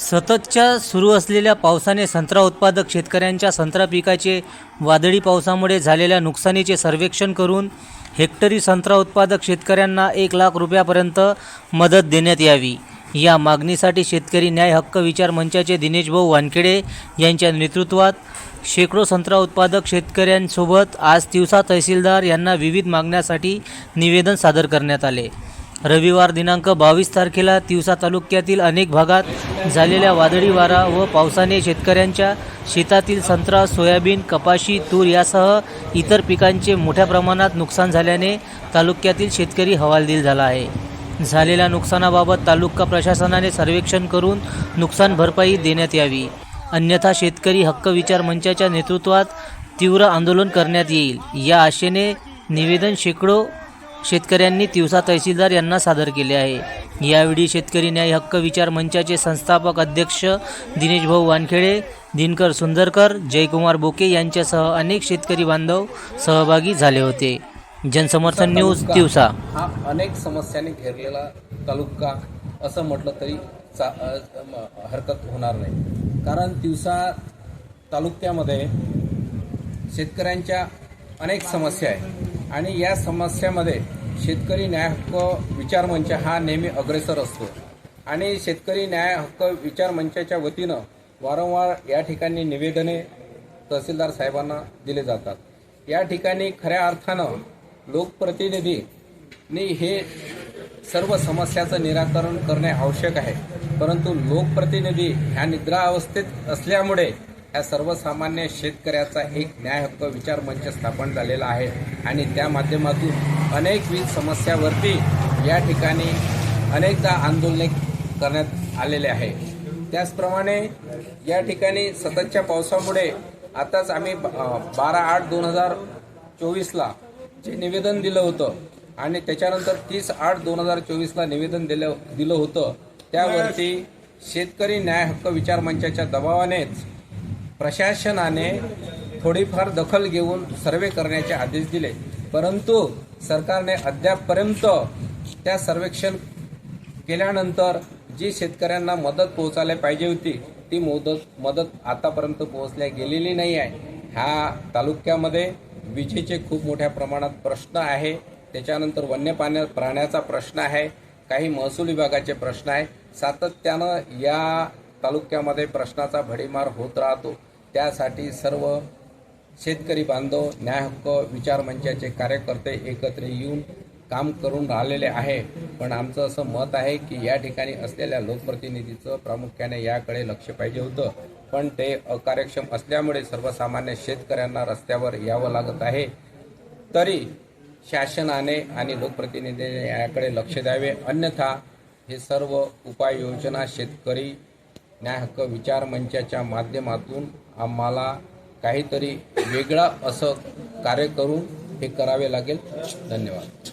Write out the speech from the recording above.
सततच्या सुरू असलेल्या पावसाने संत्रा उत्पादक शेतकऱ्यांच्या संत्रा पिकाचे वादळी पावसामुळे झालेल्या नुकसानीचे सर्वेक्षण करून हेक्टरी संत्रा उत्पादक शेतकऱ्यांना एक लाख रुपयापर्यंत मदत देण्यात यावी. या मागणीसाठी शेतकरी न्याय हक्क विचार मंचाचे दिनेश भाऊ वानखेडे यांच्या नेतृत्वात शेकडो संत्रा उत्पादक शेतकऱ्यांसोबत आज तिवसा तहसीलदार यांना विविध मागण्यासाठी निवेदन सादर करण्यात आले. रविवार दिनांक बावीस तारखेला तिवसा तालुक्यातील अनेक भागात झालेल्या वादळी वारा व पावसाने शेतकऱ्यांच्या शेतातील संत्रा सोयाबीन कपाशी तूर यासह इतर पिकांचे मोठ्या प्रमाणात नुकसान झाल्याने तालुक्यातील शेतकरी हवालदिल झाला आहे. झालेल्या नुकसानाबाबत तालुका प्रशासनाने सर्वेक्षण करून नुकसान भरपाई देण्यात यावी. अन्यथा शेतकरी हक्क विचार मंचाच्या नेतृत्वात तीव्र आंदोलन करण्यात येईल. या आशेने निवेदन शेकडो शेतकऱ्यांनी तिवसा तहसीलदार यांना सादर केले आहे. यावेळी शेतकरी न्याय हक्क विचार मंचाचे संस्थापक अध्यक्ष दिनेश भाऊ वानखेडे दिनकर सुंदरकर जयकुमार बोके यांच्यासह अनेक शेतकरी बांधव सहभागी झाले होते. जनसमर्थन न्यूज तिवसा हा अनेक समस्यांनी घेरलेला तालुका असं म्हटलं तरी चा हरकत होणार नाही. कारण तिवसा तालुक्यामध्ये शेतकऱ्यांच्या अनेक समस्या आहे. आणि या समस्यामध्ये शेतकरी न्याय हक्क विचार मंच हा नेहमी अग्रेसर असतो. आणि शेतकरी न्याय हक्क विचार मंचाच्या वतीनं वारंवार या ठिकाणी निवेदने तहसीलदार साहेबांना दिले जातात. या ठिकाणी खऱ्या अर्थानं लोकप्रतिनिधींनी हे सर्व समस्याचं निराकरण करणे आवश्यक आहे. परंतु लोकप्रतिनिधी ह्या निद्रा अवस्थेत असल्यामुळे ह्या सर्वसामान्य शेतकऱ्याचा एक न्याय हक्क विचार मंच स्थापन झालेला आहे. आणि त्या माध्यमातून अनेकविध समस्यावरती या ठिकाणी अनेकदा आंदोलने करण्यात आलेले आहे. त्याचप्रमाणे या ठिकाणी सततच्या पावसामुळे आताच आम्ही बारा आठ दोन हजार चोवीसला जे निवेदन दिलं होतं आणि त्याच्यानंतर तीस आठ दोन हजार चोवीसला निवेदन दिलं दिलं होतं त्यावरती शेतकरी न्याय हक्क विचार मंचाच्या दबावानेच प्रशासनाने थोडीफार दखल घेऊन सर्वे करण्याचे आदेश दिले. परंतु सरकारने अद्यापपर्यंत त्या सर्वेक्षण केल्यानंतर जी शेतकऱ्यांना मदत पोहोचायला पाहिजे होती ती मदत मदत आतापर्यंत पोहोचल्या गेलेली नाही आहे. ह्या तालुक्यामध्ये विजेचे खूप मोठ्या प्रमाणात प्रश्न आहे. त्याच्यानंतर वन्य पाण्या प्राण्याचा प्रश्न आहे. काही महसूल विभागाचे प्रश्न आहे. सातत्यानं या तालुक्यामध्ये प्रश्नाचा भडीमार होत राहतो. त्यासाठी सर्व शेतकरी बांधव न्याय हक्क विचार मंचाचे कार्यकर्ते एकत्र येऊन काम करून राहिलेले आहे. पण आमचं असं मत आहे की या ठिकाणी असलेल्या लोकप्रतिनिधीचं प्रामुख्याने याकडे लक्ष पाहिजे होतं. पण ते अकार्यक्षम असल्यामुळे सर्वसामान्य शेतकऱ्यांना रस्त्यावर यावं लागत आहे. तरी शासनाने आणि लोकप्रतिनिधीने याकडे लक्ष द्यावे. अन्यथा हे सर्व उपाययोजना शेतकरी न्याय हक्क विचार मंचाच्या माध्यमातून आम्हाला काहीतरी वेगळा असं कार्य करून हे करावे लागेल. धन्यवाद.